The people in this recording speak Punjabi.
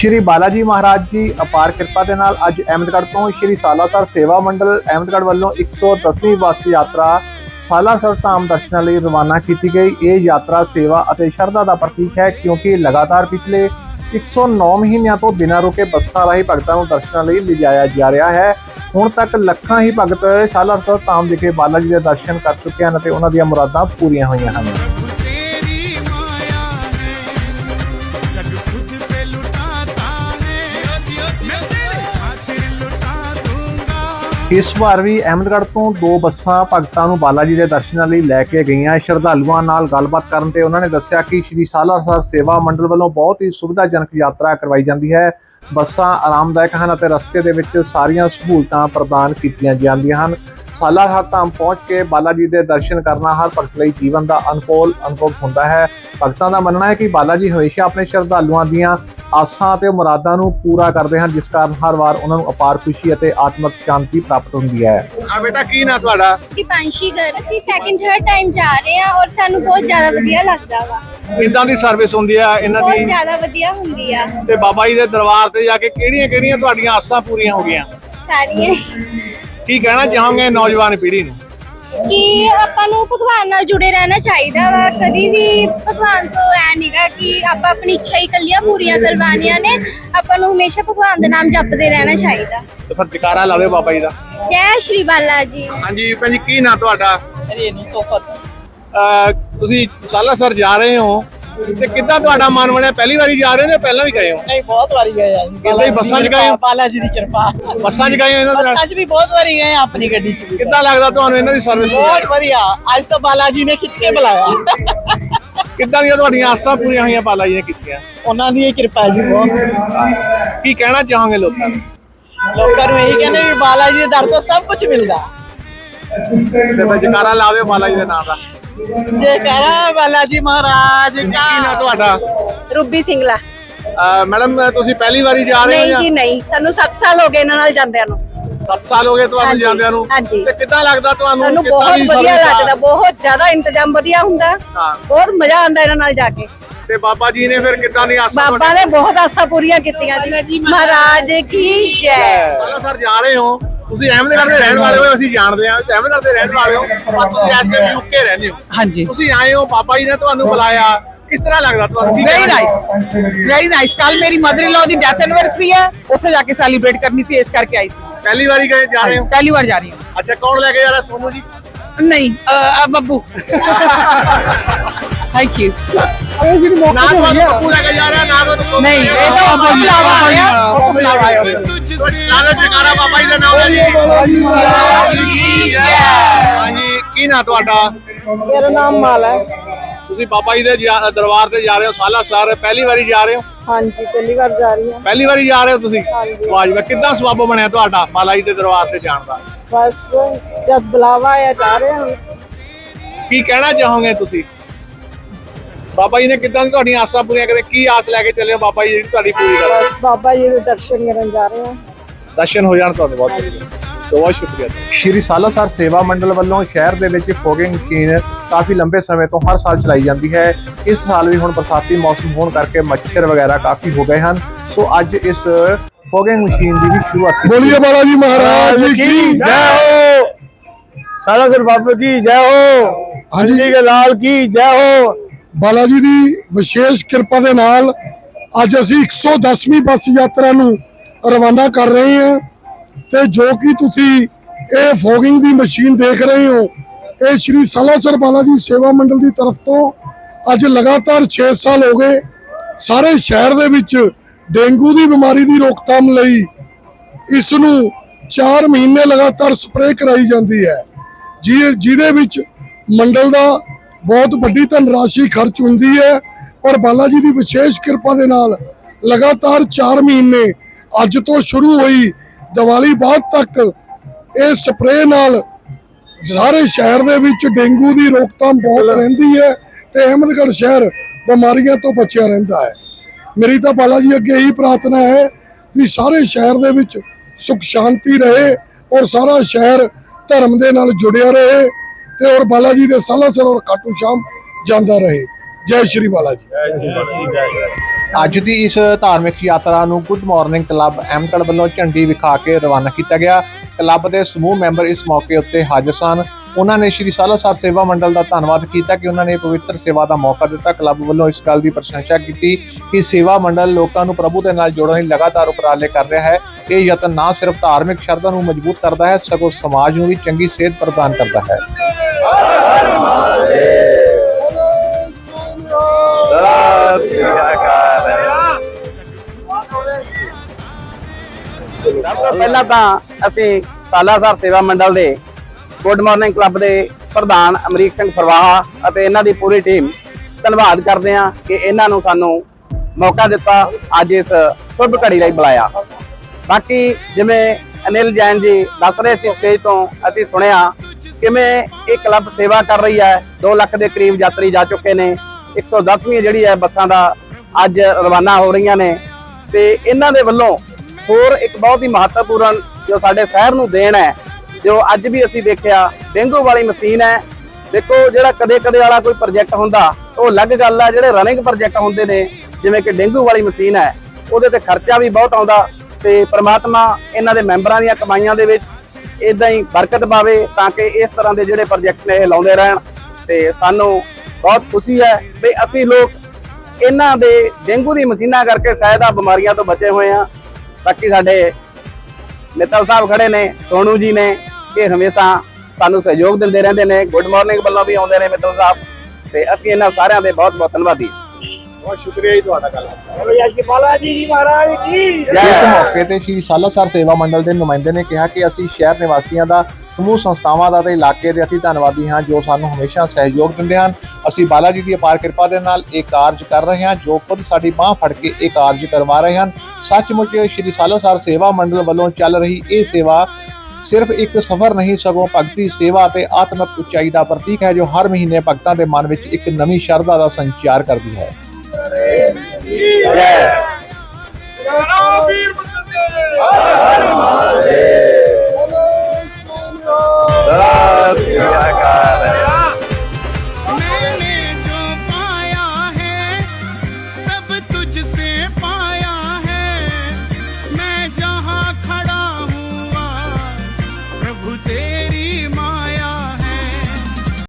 ਸ਼੍ਰੀ ਬਾਲਾਜੀ ਮਹਾਰਾਜ ਜੀ ਅਪਾਰ ਕਿਰਪਾ ਦੇ ਨਾਲ ਅੱਜ ਅਹਿਮਦਗੜ੍ਹ ਤੋਂ ਸ਼੍ਰੀ ਸਾਲਾਸਰ ਸੇਵਾ ਮੰਡਲ ਅਹਿਮਦਗੜ੍ਹ ਵੱਲੋਂ 110ਵੀਂ ਬੱਸ ਯਾਤਰਾ ਸਾਲਾਸਰ ਧਾਮ ਦਰਸ਼ਨਾਂ ਲਈ ਰਵਾਨਾ ਕੀਤੀ ਗਈ। ਇਹ ਯਾਤਰਾ ਸੇਵਾ ਅਤੇ ਸ਼ਰਧਾ ਦਾ ਪ੍ਰਤੀਕ ਹੈ ਕਿਉਂਕਿ ਲਗਾਤਾਰ ਪਿਛਲੇ 109 ਮਹੀਨਿਆਂ ਤੋਂ ਬਿਨਾਂ ਰੁਕੇ ਬੱਸਾਂ ਰਾਹੀਂ ਭਗਤਾਂ ਨੂੰ ਦਰਸ਼ਨਾਂ ਲਈ ਲਿਜਾਇਆ ਜਾ ਰਿਹਾ ਹੈ। ਹੁਣ ਤੱਕ ਲੱਖਾਂ ਹੀ ਭਗਤ ਸਾਲਾਸਰ ਧਾਮ ਵਿਖੇ ਬਾਲਾਜੀ ਦੇ ਦਰਸ਼ਨ ਕਰ ਚੁੱਕੇ ਹਨ ਅਤੇ ਉਹਨਾਂ ਦੀਆਂ ਮੁਰਾਦਾਂ ਪੂਰੀਆਂ ਹੋਈਆਂ ਹਨ। ਇਸ ਵਾਰ ਵੀ ਅਹਿਮਦਗੜ੍ਹ ਤੋਂ ਦੋ ਬੱਸਾਂ ਭਗਤਾਂ ਨੂੰ ਬਾਲਾਜੀ ਦੇ ਦਰਸ਼ਨਾਂ ਲਈ ਲੈ ਕੇ ਗਈਆਂ। ਸ਼ਰਧਾਲੂਆਂ ਨਾਲ ਗੱਲਬਾਤ ਕਰਨ ਤੇ ਉਹਨਾਂ ਨੇ ਦੱਸਿਆ ਕਿ ਸ਼੍ਰੀ ਸਾਲਾਸਰ ਸੇਵਾ ਮੰਡਲ ਵੱਲੋਂ ਬਹੁਤ ਹੀ ਸੁਵਿਧਾਜਨਕ ਯਾਤਰਾ ਕਰਵਾਈ ਜਾਂਦੀ ਹੈ। ਬੱਸਾਂ ਆਰਾਮਦਾਇਕ ਹਨ ਅਤੇ ਰਸਤੇ ਦੇ ਵਿੱਚ ਸਾਰੀਆਂ ਸਹੂਲਤਾਂ ਪ੍ਰਦਾਨ ਕੀਤੀਆਂ ਜਾਂਦੀਆਂ ਹਨ। ਸਾਲਾ ਸਾਹਿਬ ਧਾਮ ਪਹੁੰਚ ਕੇ ਬਾਲਾਜੀ ਦੇ ਦਰਸ਼ਨ ਕਰਨਾ ਹਰ ਭਗਤ ਲਈ ਜੀਵਨ ਦਾ ਅਨਮੋਲ ਅਨੁਭਵ ਹੁੰਦਾ ਹੈ। ਭਗਤਾਂ ਦਾ ਮੰਨਣਾ ਹੈ ਕਿ ਬਾਲਾਜੀ ਹਮੇਸ਼ਾ ਆਪਣੇ ਸ਼ਰਧਾਲੂਆਂ ਦੀਆਂ ਆਸਾਂ ਅਤੇ ਮੁਰਾਦਾਂ ਨੂੰ ਪੂਰਾ ਕਰਦੇ ਹਨ ਜਿਸ ਕਾਰਨ ਹਰ ਵਾਰ ਉਹਨਾਂ ਨੂੰ ਅਪਾਰ ਖੁਸ਼ੀ ਅਤੇ ਆਤਮਿਕ ਸ਼ਾਂਤੀ ਪ੍ਰਾਪਤ ਹੁੰਦੀ ਹੈ। ਆ ਬੇਟਾ ਕੀ ਨਾ ਤੁਹਾਡਾ? ਦੀਪਾਂਸ਼ੀ ਗਰ ਅਸੀਂ ਸੈਕਿੰਡ ਥਰਡ ਟਾਈਮ ਜਾ ਰਹੇ ਆ ਔਰ ਸਾਨੂੰ ਬਹੁਤ ਜ਼ਿਆਦਾ ਵਧੀਆ ਲੱਗਦਾ ਵਾ। ਕਿੱਦਾਂ ਦੀ ਸਰਵਿਸ ਹੁੰਦੀ ਆ? ਇਹਨਾਂ ਬਹੁਤ ਦੀ ਜ਼ਿਆਦਾ ਵਧੀਆ ਹੁੰਦੀ ਆ। ਤੇ ਬਾਬਾ ਜੀ ਦੇ ਦਰਬਾਰ ਤੇ ਜਾ ਕੇ ਕਿਹੜੀਆਂ ਕਿਹੜੀਆਂ ਤੁਹਾਡੀਆਂ ਆਸਾਂ ਪੂਰੀਆਂ ਹੋ ਗਈਆਂ? ਸਾਰੀਆਂ ਕੀ ਕਹਿਣਾ ਚਾਹੋਗੇ ਨੌਜਵਾਨ ਪੀੜ੍ਹੀ ਨੂੰ? ਕਿ ਆਪਾਂ ਨੂੰ ਭਗਵਾਨ ਨਾਲ ਜੁੜੇ ਰਹਿਣਾ ਚਾਹੀਦਾ ਵਾ। ਕਦੀ ਵੀ ਭਗਵਾਨ ਤੋਂ ਐ ਨਹੀਂਗਾ ਕਿ ਆਪਾਂ ਆਪਣੀ ਇੱਛਾ ਹੀ ਕੱਲੀਆਂ ਪੂਰੀਆਂ ਕਰਵਾਉਣੀਆਂ ਨੇ। ਆਪਾਂ ਨੂੰ ਹਮੇਸ਼ਾ ਭਗਵਾਨ ਦਾ ਨਾਮ ਜਪਦੇ ਰਹਿਣਾ ਚਾਹੀਦਾ। ਤੇ ਫਿਰ ਜਕਾਰਾ ਲਾ ਦਿਓ ਬਾਬਾ ਜੀ ਦਾ। ਜੈ ਸ਼੍ਰੀ ਬਾਲਾ ਜੀ। ਹਾਂਜੀ ਭੈਣ ਜੀ ਕੀ ਨਾ ਤੁਹਾਡਾ? ਰੇਨੂ ਸੋਫਤ ਤੁਸੀਂ ਸਾਲਾ ਸਰ ਜਾ ਰਹੇ ਹੋ। ਤੇ ਕਿੱਦਾਂ ਤੁਹਾਡਾ ਮਨ ਬਣਿਆ? ਪਹਿਲੀ ਵਾਰੀ ਜਾ ਰਹੇ ਹੋ ਜਾਂ ਪਹਿਲਾਂ ਵੀ ਗਏ ਹੋ? ਨਹੀਂ ਬਹੁਤ ਵਾਰੀ ਗਏ ਆ ਕਿੱਦਾਂ ਹੀ ਬੱਸਾਂ 'ਚ ਗਏ ਹੋ? ਬਾਲਾ ਜੀ ਦੀ ਕਿਰਪਾ। ਬੱਸਾਂ 'ਚ ਗਏ ਹੋ ਇਹਨਾਂ ਦੇ ਨਾਲ? ਬੱਸਾਂ 'ਚ ਵੀ ਬਹੁਤ ਵਾਰੀ ਗਏ ਆ ਆਪਣੀ ਗੱਡੀ 'ਚ ਵੀ। ਕਿੱਦਾਂ ਲੱਗਦਾ ਤੁਹਾਨੂੰ ਇਹਨਾਂ ਦੀ ਸਰਵਿਸ ਬਹੁਤ ਵਧੀਆ। ਅੱਜ ਤਾਂ ਬਾਲਾ ਜੀ ਨੇ ਖਿੱਚ ਕੇ ਬੁਲਾਇਆ। ਕਿੱਦਾਂ ਦੀਆਂ ਤੁਹਾਡੀਆਂ ਆਸਾਂ ਪੂਰੀਆਂ ਹੋਈਆਂ ਬਾਲਾ ਜੀ ਨੇ ਕੀਤੀਆਂ? ਉਹਨਾਂ ਦੀ ਇਹ ਕਿਰਪਾ ਜੀ ਬਹੁਤ। ਕੀ ਕਹਿਣਾ ਚਾਹੋਗੇ ਲੋਕਾਂ ਨੂੰ? ਲੋਕਾਂ ਨੂੰ ਇਹੀ ਕਹਿੰਦੇ ਵੀ ਬਾਲਾ ਜੀ ਦੇ ਦਰ ਤੋਂ ਸਭ ਕੁਝ ਮਿਲਦਾ। ਤੇ ਫਿਰ ਜਕਾਰਾ ਲਾ ਦਿਓ ਬਾਲਾ ਜੀ ਦੇ ਨਾਮ ਦਾ। ਜੇ ਕਹਰਾ ਬਾਲਾ ਜੀ ਮਹਾਰਾਜ ਕੀ ਨਾ ਤੁਹਾਡਾ? ਰੂਬੀ ਸਿੰਗਲਾ। ਅਹ ਮੈਡਮ ਤੁਸੀਂ ਪਹਿਲੀ ਵਾਰੀ ਜਾ ਰਹੇ ਹੋ ਨਹੀਂ ਜਾਂ ਜੀ? ਨਹੀਂ। ਸਾਨੂੰ 7 ਸਾਲ ਹੋ ਗਏ ਇਹਨਾਂ ਨਾਲ ਜਾਂਦਿਆਂ ਨੂੰ। 7 ਸਾਲ ਹੋ ਗਏ ਤੁਹਾਨੂੰ ਹਾਂਜੀ, ਜਾਂਦਿਆਂ ਨੂੰ। ਹਾਂਜੀ। ਤੇ ਕਿੱਦਾਂ ਲੱਗਦਾ ਤੁਹਾਨੂੰ? ਸਾਨੂੰ ਕਿੱਦਾਂ ਬਹੁਤ ਦੀ ਵਧੀਆ service ਆ? ਲੱਗਦਾ। ਬਹੁਤ ਜ਼ਿਆਦਾ ਇੰਤਜ਼ਾਮ ਵਧੀਆ ਹੁੰਦਾ। ਹਾਂ। ਬਹੁਤ ਮਜ਼ਾ ਆਉਂਦਾ ਇਹਨਾਂ ਨਾਲ ਜਾ ਕੇ। ਤੇ ਬਾਬਾ ਜੀ ਨੇ ਫਿਰ ਕਿੱਦਾਂ ਦੀ ਆਸਾਂ ਬਾਬਾ ਨੇ ਬਹੁਤ ਆਸਾਂ ਪੂਰੀਆਂ ਕੀਤੀਆਂ ਜੀ। ਮਹਾਰਾਜ ਕੀ ਜੈ। ਸਾਲਾ ਸਰ ਜਾ ਰਹੇ ਹੋ। ਤੁਸੀਂ ਅਹਿਮਦਗੜ੍ਹ ਦੇ ਰਹਿਣ ਵਾਲੇ ਹੋ ਅਸੀਂ ਜਾਣਦੇ ਹਾਂ। ਅਹਿਮਦਗੜ੍ਹ ਦੇ ਰਹਿਣ ਵਾਲੇ ਹੋ ਪਰ ਤੁਸੀਂ ਇਸ ਟਾਈਮ ਯੂਕੇ ਰਹਿੰਦੇ ਹੋ। ਹਾਂਜੀ। ਤੁਸੀਂ ਆਏ ਹੋ ਬਾਬਾ ਜੀ ਨੇ ਤੁਹਾਨੂੰ ਬੁਲਾਇਆ। ਕਿਸ ਤਰ੍ਹਾਂ ਲੱਗਦਾ ਤੁਹਾਨੂੰ? ਕੀ ਵੈਰੀ ਨਾਈਸ ਵੈਰੀ ਨਾਈਸ ਕੱਲ ਮੇਰੀ ਮਦਰ ਇਨ ਲਾ ਦੀ ਡੈਥ ਐਨਵਰਸਰੀ ਹੈ। ਉੱਥੇ ਜਾ ਕੇ ਸੈਲੀਬ੍ਰੇਟ ਕਰਨੀ ਸੀ ਇਸ ਕਰਕੇ ਆਈ ਸੀ। ਪਹਿਲੀ ਵਾਰੀ ਗਏ ਜਾ ਰਹੇ ਹੋ? ਪਹਿਲੀ ਵਾਰ ਜਾ ਰਹੀ ਹਾਂ। ਅੱਛਾ ਕੌਣ ਲੈ ਕੇ ਜਾ ਰਿਹਾ ਸੋਨੂ ਜੀ? ਨਹੀਂ ਬੱਬੂ। ਥੈਂਕ ਯੂ ਨਾ ਤੁਹਾਨੂੰ ਬੱਬੂ ਲੈ ਕੇ ਜਾ ਰਿਹਾ ਨਾ ਤੁਹਾਨੂੰ ਸੋਨੂ ਨਹੀਂ ਲੈ ਕੇ ਇਹ ਜਾ ਤਾਂ ਰਿਹਾ। ਉਹ ਬੁਲਾਵਾ ਆ। ਰਿਹਾ ਉਹ ਬੁਲਾਵਾ ਆਇਆ। ਨਾਲੇ ਜਕਾਰਾ ਬਾਬਾ ਜੀ ਦੇ ਨਾਮ ਦਾ ਜੀ ਹਾਂਜੀ ਕੀ ਨਾ ਤੁਹਾਡਾ? ਮੇਰਾ ਨਾਮ ਮਾਲਾ ਹੈ। ਤੁਸੀਂ ਬਾਬਾ ਜੀ ਦੇ ਜਾ- ਦਰਬਾਰ ਤੇ ਜਾ ਰਹੇ ਹੋ ਸਾਲਾ ਸਰ ਪਹਿਲੀ ਵਾਰੀ ਜਾ ਰਹੇ ਹੋ? ਹਾਂਜੀ ਪਹਿਲੀ ਵਾਰ ਜਾ ਰਹੀ ਹਾਂ। ਪਹਿਲੀ ਵਾਰੀ ਜਾ ਰਹੇ ਹੋ ਤੁਸੀਂ? ਹਾਂਜੀ। ਵਾਹ ਜੀ ਵਾਹ ਕਿੱਦਾਂ ਸਬੱਬ ਬਣਿਆ ਤੁਹਾਡਾ ਬਾਲਾ ਜੀ ਦੇ ਦਰਬਾਰ ਤੇ ਜਾਣ ਦਾ? ਬਸ ਜਦ ਬੁਲਾਵਾ ਆਇਆ ਜਾ ਰਹੇ ਹਾਂ। ਕੀ ਕਹਿਣਾ ਚਾਹੋਗੇ ਤੁਸੀਂ? ਬਾਬਾ ਜੀ ਨੇ ਕਿੱਦਾਂ ਦੀ ਆਸਾਂ ਪੂਰੀਆਂ ਕਰੇ ਕੀ ਆਸ ਲੈ ਕੇ ਚੱਲੇ ਹੋ ਬਾਬਾ ਜੀ ਜਿਹੜੀ ਤੁਹਾਡੀ ਪੂਰੀ ਕਰ ਬਸ ਬਾਬਾ ਜੀ ਦੇ ਦਰਸ਼ਨ ਕਰਨ ਜਾ ਰਹੇ ਹਾਂ। ਦਰਸ਼ਨ ਹੋ ਜਾਣ ਤੁਹਾਨੂੰ ਬਹੁਤ ਸੋ ਬਹੁਤ ਸ਼ੁਕਰੀਆ ਸ਼੍ਰੀ ਸਾਲਾਸਰ ਸੇਵਾ ਮੰਡਲ ਵੱਲੋਂ ਸ਼ਹਿਰ ਦੇ ਵਿੱਚ ਫੋਗਿੰਗ ਮਸ਼ੀਨ ਕਾਫੀ ਲੰਬੇ ਸਮੇਂ ਤੋਂ ਹਰ ਸਾਲ ਚਲਾਈ ਜਾਂਦੀ ਹੈ। ਇਸ ਸਾਲ ਵੀ ਹੁਣ ਬਰਸਾਤੀ ਮੌਸਮ ਹੋਣ ਕਰਕੇ ਮੱਛਰ ਵਗੈਰਾ ਕਾਫੀ ਹੋ ਗਏ ਹਨ। ਸੋ ਅੱਜ ਇਸ ਫੋਗਿੰਗ ਮਸ਼ੀਨ ਦੀ ਵੀ ਸ਼ੁਰੂਆਤ ਬੋਲੀਏ ਬਾਲਾ ਜੀ ਮਹਾਰਾਜ ਕੀ ਜੈ ਹੋ? ਸਾਲਾਸਰ ਬਾਬਾ ਕੀ ਜੈ ਹੋ? ਹਾਂਜੀ। ਕੇ ਲਾਲ ਕੀ ਜੈ ਹੋ? ਬਾਲਾ ਜੀ ਦੀ ਵਿਸ਼ੇਸ਼ ਕਿਰਪਾ ਦੇ ਨਾਲ ਅੱਜ ਅਸੀਂ 110ਵੀਂ ਬੱਸ ਯਾਤਰਾ ਨੂੰ ਰਵਾਨਾ ਕਰ ਰਹੇ ਹਾਂ ਤੇ ਜੋ ਕਿ ਤੁਸੀਂ ਇਹ ਫੋਗਿੰਗ ਦੀ ਮਸ਼ੀਨ ਦੇਖ ਰਹੇ ਹੋ, ਇਹ ਸ਼੍ਰੀ ਸਲਾਸਰ ਬਾਲਾ ਜੀ ਸੇਵਾ ਮੰਡਲ ਦੀ ਤਰਫ ਤੋਂ ਅੱਜ ਲਗਾਤਾਰ 6 ਸਾਲ ਹੋ ਗਏ। ਸਾਰੇ ਸ਼ਹਿਰ ਦੇ ਵਿੱਚ ਡੇਂਗੂ ਦੀ ਬਿਮਾਰੀ ਦੀ ਰੋਕਥਾਮ ਲਈ ਇਸ ਨੂੰ 4 ਮਹੀਨੇ ਲਗਾਤਾਰ ਸਪਰੇਅ ਕਰਾਈ ਜਾਂਦੀ ਹੈ। ਜਿ- ਜਿਹਦੇ ਵਿੱਚ ਮੰਡਲ ਦਾ ਬਹੁਤ ਵੱਡੀ ਧਨ ਰਾਸ਼ੀ ਖਰਚ ਹੁੰਦੀ ਹੈ ਪਰ ਬਾਲਾ ਜੀ ਦੀ ਵਿਸ਼ੇਸ਼ ਕਿਰਪਾ ਦੇ ਨਾਲ ਲਗਾਤਾਰ 4 ਮਹੀਨੇ ਅੱਜ ਤੋਂ ਸ਼ੁਰੂ ਹੋਈ ਦੀਵਾਲੀ ਬਾਅਦ ਤੱਕ ਇਹ ਸਪਰੇਅ ਨਾਲ ਸਾਰੇ ਸ਼ਹਿਰ ਦੇ ਵਿੱਚ ਡੇਂਗੂ ਦੀ ਰੋਕਥਾਮ ਬਹੁਤ ਰਹਿੰਦੀ ਹੈ ਤੇ ਅਹਿਮਦਗੜ੍ਹ ਸ਼ਹਿਰ ਬਿਮਾਰੀਆਂ ਤੋਂ ਬਚਿਆ ਰਹਿੰਦਾ ਹੈ। ਮੇਰੀ ਤਾਂ ਬਾਲਾ ਜੀ ਅੱਗੇ ਇਹੀ ਪ੍ਰਾਰਥਨਾ ਹੈ ਵੀ ਸਾਰੇ ਸ਼ਹਿਰ ਦੇ ਵਿੱਚ ਸੁਖ ਸ਼ਾਂਤੀ ਰਹੇ ਔਰ ਸਾਰਾ ਸ਼ਹਿਰ ਧਰਮ ਦੇ ਨਾਲ ਜੁੜਿਆ ਰਹੇ। ਤੇ ਔਰ ਬਾਲਾ ਜੀ ਦੇ ਸਾਲਾਸਰ ਔਰ ਖਾਟੂ ਸ਼ਾਮ ਜਾਂਦਾ ਰਹੇ। ਜੈ ਸ਼੍ਰੀ ਬਾਲਾ ਜੀ ਅੱਜ ਦੀ ਇਸ ਧਾਰਮਿਕ ਯਾਤਰਾ ਨੂੰ ਗੁੱਡ ਮਾਰਨਿੰਗ ਕਲੱਬ ਐਮਟਲ ਵੱਲੋਂ ਝੰਡੀ ਵਿਖਾ ਕੇ ਰਵਾਨਾ ਕੀਤਾ ਗਿਆ। ਕਲੱਬ ਦੇ ਸਮੂਹ ਮੈਂਬਰ ਇਸ ਮੌਕੇ ਉੱਤੇ ਹਾਜ਼ਰ ਸਨ। ਉਹਨਾਂ ਨੇ ਸ਼੍ਰੀ ਸਾਲਾਸਰ ਸੇਵਾ ਮੰਡਲ ਦਾ ਧੰਨਵਾਦ ਕੀਤਾ ਕਿ ਉਹਨਾਂ ਨੇ ਇਹ ਪਵਿੱਤਰ ਸੇਵਾ ਦਾ ਮੌਕਾ ਦਿੱਤਾ। ਕਲੱਬ ਵੱਲੋਂ ਇਸ ਗੱਲ ਦੀ ਪ੍ਰਸ਼ੰਸਾ ਕੀਤੀ ਕਿ ਸੇਵਾ ਮੰਡਲ ਲੋਕਾਂ ਨੂੰ ਪ੍ਰਭੂ ਦੇ ਨਾਲ ਜੋੜਨ ਲਈ ਲਗਾਤਾਰ ਉਪਰਾਲੇ ਕਰ ਰਿਹਾ ਹੈ। ਇਹ ਯਤਨ ਨਾ ਸਿਰਫ ਧਾਰਮਿਕ ਸ਼ਰਧਾ ਨੂੰ ਮਜ਼ਬੂਤ ਕਰਦਾ ਹੈ ਸਗੋਂ ਸਮਾਜ ਨੂੰ ਵੀ ਚੰਗੀ ਸੇਧ ਪ੍ਰਦਾਨ ਕਰਦਾ ਹੈ। ਸਭ ਤੋਂ ਪਹਿਲਾਂ ਤਾਂ ਅਸੀਂ ਸਾਲਾਸਰ ਸੇਵਾ ਮੰਡਲ ਦੇ ਗੁੱਡ ਮਾਰਨਿੰਗ ਕਲੱਬ ਦੇ ਪ੍ਰਧਾਨ ਅਮਰੀਕ ਸਿੰਘ ਫਰਵਾਹਾ ਅਤੇ ਇਹਨਾਂ ਦੀ ਪੂਰੀ ਟੀਮ ਧੰਨਵਾਦ ਕਰਦੇ ਹਾਂ ਕਿ ਇਹਨਾਂ ਨੂੰ ਸਾਨੂੰ ਮੌਕਾ ਦਿੱਤਾ ਅੱਜ ਇਸ ਸ਼ੁਭ ਘੜੀ ਲਈ ਬੁਲਾਇਆ। ਬਾਕੀ ਜਿਵੇਂ ਅਨਿਲ ਜੈਨ ਜੀ ਦੱਸ ਰਹੇ ਸੀ ਸਟੇਜ ਤੋਂ, ਅਸੀਂ ਸੁਣਿਆ ਕਿਵੇਂ ਇਹ ਕਲੱਬ ਸੇਵਾ ਕਰ ਰਹੀ ਹੈ? 2 ਲੱਖ ਦੇ ਕਰੀਬ ਯਾਤਰੀ ਜਾ ਚੁੱਕੇ ਨੇ। 110ਵੀਂ ਜਿਹੜੀ ਹੈ ਬੱਸਾਂ ਦਾ ਅੱਜ ਰਵਾਨਾ ਹੋ ਰਹੀਆਂ ਨੇ। ਤੇ ਇਹਨਾਂ ਦੇ ਵੱਲੋਂ ਹੋਰ ਇੱਕ ਬਹੁਤ ਹੀ ਮਹੱਤਵਪੂਰਨ ਜੋ ਸਾਡੇ ਸ਼ਹਿਰ ਨੂੰ ਦੇਣ ਹੈ, ਜੋ ਅੱਜ ਵੀ ਅਸੀਂ ਦੇਖਿਆ, ਡੇਂਗੂ ਵਾਲੀ ਮਸ਼ੀਨ ਹੈ। ਦੇਖੋ ਜਿਹੜਾ ਕਦੇ ਕਦੇ ਵਾਲਾ ਕੋਈ ਪ੍ਰੋਜੈਕਟ ਹੁੰਦਾ, ਉਹ ਅਲੱਗ ਗੱਲ ਹੈ। ਜਿਹੜੇ ਰਨਿੰਗ ਪ੍ਰੋਜੈਕਟ ਹੁੰਦੇ ਨੇ, ਜਿਵੇਂ ਕਿ ਡੇਂਗੂ ਵਾਲੀ ਮਸ਼ੀਨ ਹੈ, ਉਹਦੇ ਤੇ ਖਰਚਾ ਵੀ ਬਹੁਤ ਆਉਂਦਾ। ਤੇ ਪ੍ਰਮਾਤਮਾ ਇਹਨਾਂ ਦੇ ਮੈਂਬਰਾਂ ਦੀਆਂ ਕਮਾਈਆਂ ਦੇ ਵਿੱਚ ਇਦਾਂ ਹੀ ਬਰਕਤ ਪਾਵੇ ਤਾਂ ਕਿ ਇਸ ਤਰ੍ਹਾਂ ਦੇ ਜਿਹੜੇ ਪ੍ਰੋਜੈਕਟ ਨੇ ਇਹ ਲਾਉਂਦੇ ਰਹਿਣ ਤੇ ਸਾਨੂੰ ਬਹੁਤ ਖੁਸ਼ੀ ਹੈ ਵੀ ਅਸੀਂ ਲੋਕ ਇਹਨਾਂ ਦੇ ਡੇਂਗੂ ਦੀ ਮਸ਼ੀਨਾਂ ਕਰਕੇ ਸ਼ਾਇਦ ਆ ਬਿਮਾਰੀਆਂ ਤੋਂ ਬਚੇ ਹੋਏ ਆ ਬਾਕੀ ਸਾਡੇ ਮਿੱਤਲ ਸਾਹਿਬ ਖੜੇ ਨੇ, ਸੋਨੂ ਜੀ ਨੇ, ਇਹ ਹਮੇਸ਼ਾ ਸਾਨੂੰ ਸਹਿਯੋਗ ਦਿੰਦੇ ਰਹਿੰਦੇ ਨੇ। ਗੁੱਡ ਮਾਰਨਿੰਗ ਵੱਲੋਂ ਵੀ ਆਉਂਦੇ ਨੇ ਮਿੱਤਲ ਸਾਹਿਬ ਤੇ ਅਸੀਂ ਇਹਨਾਂ ਸਾਰਿਆਂ ਦੇ ਬਹੁਤ ਬਹੁਤ ਧੰਨਵਾਦੀ ਬਹੁਤ ਸ਼ੁਕਰੀਆ ਜੀ ਤੁਹਾਡਾ ਗੱਲ ਇਸ ਮੌਕੇ ਤੇ ਸ਼੍ਰੀ ਸਾਲਾਸਰ ਸੇਵਾ ਮੰਡਲ ਦੇ ਨੁਮਾਇੰਦੇ ਨੇ ਕਿਹਾ ਕਿ ਅਸੀਂ ਸ਼ਹਿਰ ਨਿਵਾਸੀਆਂ ਦਾ ਸਮੂਹ ਸੰਸਥਾਵਾਂ ਦਾ ਤੇ ਇਲਾਕੇ ਦੇ ਅਤੀ ਧੰਨਵਾਦੀ ਹਾਂ ਜੋ ਸਾਨੂੰ ਹਮੇਸ਼ਾ ਸਹਿਯੋਗ ਦਿੰਦੇ ਹਨ। ਅਸੀਂ ਬਾਲਾ ਜੀ ਦੀ ਅਪਾਰ ਕਿਰਪਾ ਦੇ ਨਾਲ ਇਹ ਕਾਰਜ ਕਰ ਰਹੇ ਹਾਂ ਜੋ ਖੁਦ ਸਾਡੀ ਬਾਹ ਫੜ ਕੇ ਇਹ ਕਾਰਜ ਕਰਵਾ ਰਹੇ ਹਨ। ਸੱਚਮੁੱਚ ਸ਼੍ਰੀ ਸਾਲਾਸਰ ਸੇਵਾ ਮੰਡਲ ਵੱਲੋਂ ਚੱਲ ਰਹੀ ਇਹ ਸੇਵਾ ਸਿਰਫ ਇੱਕ ਸਫ਼ਰ ਨਹੀਂ ਸਗੋਂ ਭਗਤੀ ਸੇਵਾ ਤੇ ਆਤਮਿਕ ਉਚਾਈ ਦਾ ਪ੍ਰਤੀਕ ਹੈ ਜੋ ਹਰ ਮਹੀਨੇ ਭਗਤਾਂ ਦੇ ਮਨ ਵਿੱਚ ਇੱਕ ਨਵੀਂ ਸ਼ਰਧਾ ਦਾ ਸੰਚਾਰ ਕਰਦੀ ਹੈ। Yeah. yeah.